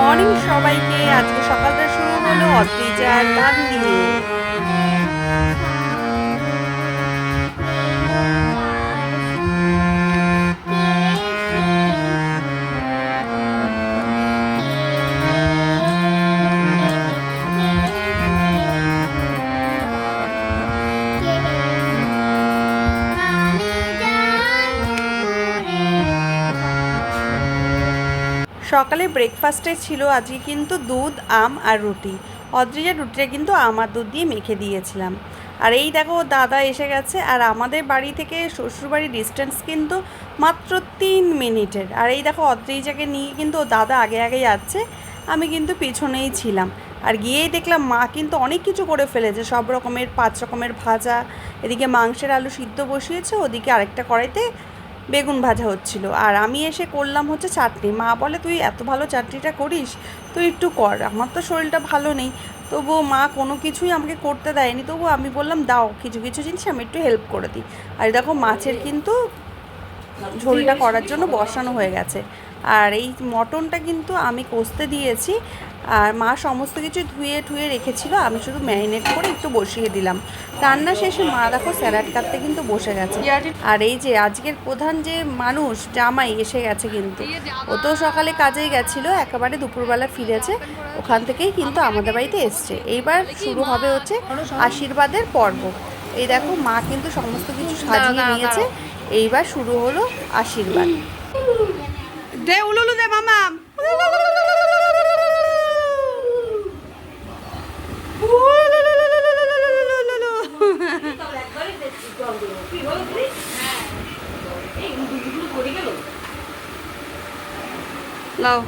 Morning সবাইকে। আজকে সকালটা শুরু হলো অদ্রিজার গান দিয়ে সকালে ব্রেকফাস্টে ছিল আজকে কিন্তু দুধ, আম আর রুটি। অদ্রিজা রুটিটা কিন্তু আম আর দুধ দিয়ে মেখে দিয়েছিলাম। আর এই দেখো, দাদা এসে গেছে। আর আমাদের বাড়ি থেকে শ্বশুরবাড়ির ডিস্টেন্স কিন্তু মাত্র তিন মিনিটের। আর এই দেখো, অদ্রিজাকে নিয়ে কিন্তু ও দাদা আগে আগে যাচ্ছে। আমি কিন্তু পিছনেই ছিলাম। আর গিয়েই দেখলাম, মা কিন্তু অনেক কিছু করে ফেলেছে। সব রকমের, পাঁচ রকমের ভাজা। এদিকে মাংসের আলু সিদ্ধ বসিয়েছে। ওদিকে আরেকটা কড়াইতে বেগুন ভাজা হচ্ছিল। আর আমি এসে করলাম হচ্ছে চাটনি। মা বলে, তুই এত ভালো চাটনিটা করিস তুই একটু কর। আমার তো শরীরটা ভালো নেই। তবুও মা কোনো কিছুই আমাকে করতে দেয়নি। তবু আমি বললাম, দাও, কিছু কিছু জিনিস আমি একটু হেল্প করে দিই। আর দেখো, মাছের কিন্তু ঝোলটা করার জন্য বসানো হয়ে গেছে। আর এই মটনটা কিন্তু আমি কষতে দিয়েছি। আর মা সমস্ত কিছু ধুয়ে ঠুয়ে রেখেছিল, আমি শুধু ম্যারিনেট করে একটু বসিয়ে দিলাম। রান্না শেষে মা দেখো স্যালাড কাটতে কিন্তু বসে গেছে। আর এই যে আজকের প্রধান যে মানুষ, জামাই এসে গেছে কিন্তু। ও তো সকালে কাজেই গেছিল, একেবারে দুপুরবেলা ফিরেছে। ওখান থেকেই কিন্তু আমাদের বাড়িতে এসছে। এইবার শুরু হবে হচ্ছে আশীর্বাদের পর্ব। এই দেখো মা কিন্তু সমস্ত কিছু সাজিয়ে নিয়েছে। এইবার শুরু হলো আশীর্বাদ। দে উলুলু দে মামা। লাও।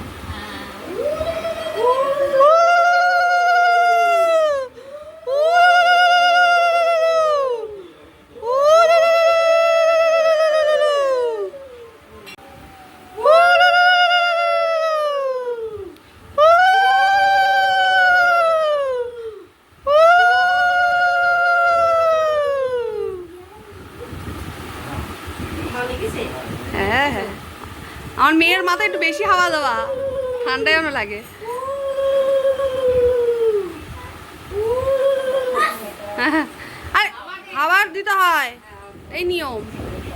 হ্যাঁ হ্যাঁ। আমার মেয়ের মাথায় একটু বেশি হাওয়া দেওয়া। ঠান্ডায় যেন লাগে। হ্যাঁ, আর খাবার দিতে হয়। এই নিয়ম।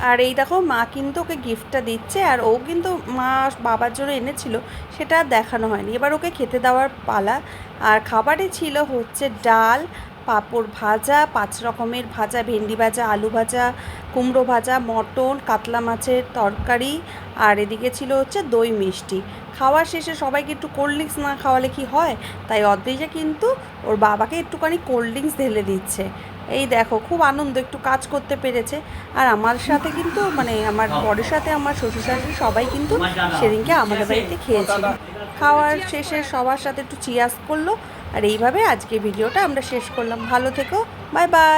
আর এই দেখো মা কিন্তু ওকে গিফটটা দিচ্ছে আর ও কিন্তু মা বাবার জন্য এনেছিল সেটা আর দেখানো হয়নি। এবার ওকে খেতে দেওয়ার পালা। আর খাবারে ছিল হচ্ছে ডাল পাঁপড় ভাজা পাঁচ রকমের ভাজা ভেন্ডি ভাজা আলু ভাজা কুমড়ো ভাজা মটন কাতলা মাছের তরকারি আর এদিকে ছিল হচ্ছে দই মিষ্টি। খাওয়ার শেষে সবাইকে একটু কোল্ড ড্রিঙ্কস না খাওয়ালে কি হয়? তাই অদ্রিজা কিন্তু ওর বাবাকে একটুখানি কোল্ড ড্রিঙ্কস ঢেলে দিচ্ছে। এই দেখো খুব আনন্দ একটু কাজ করতে পেরেছে। আর আমার সাথে কিন্তু মানে আমার বরের সাথে আমার শ্বশুর শাশুড়ি সবাই কিন্তু সেদিনকে আমাদের বাড়িতে খেয়েছিল। খাওয়ার শেষে সবার সাথে একটু চিয়াস করল। আর এইভাবে আজকে ভিডিওটা আমরা শেষ করলাম। ভালো থেকো। Bye bye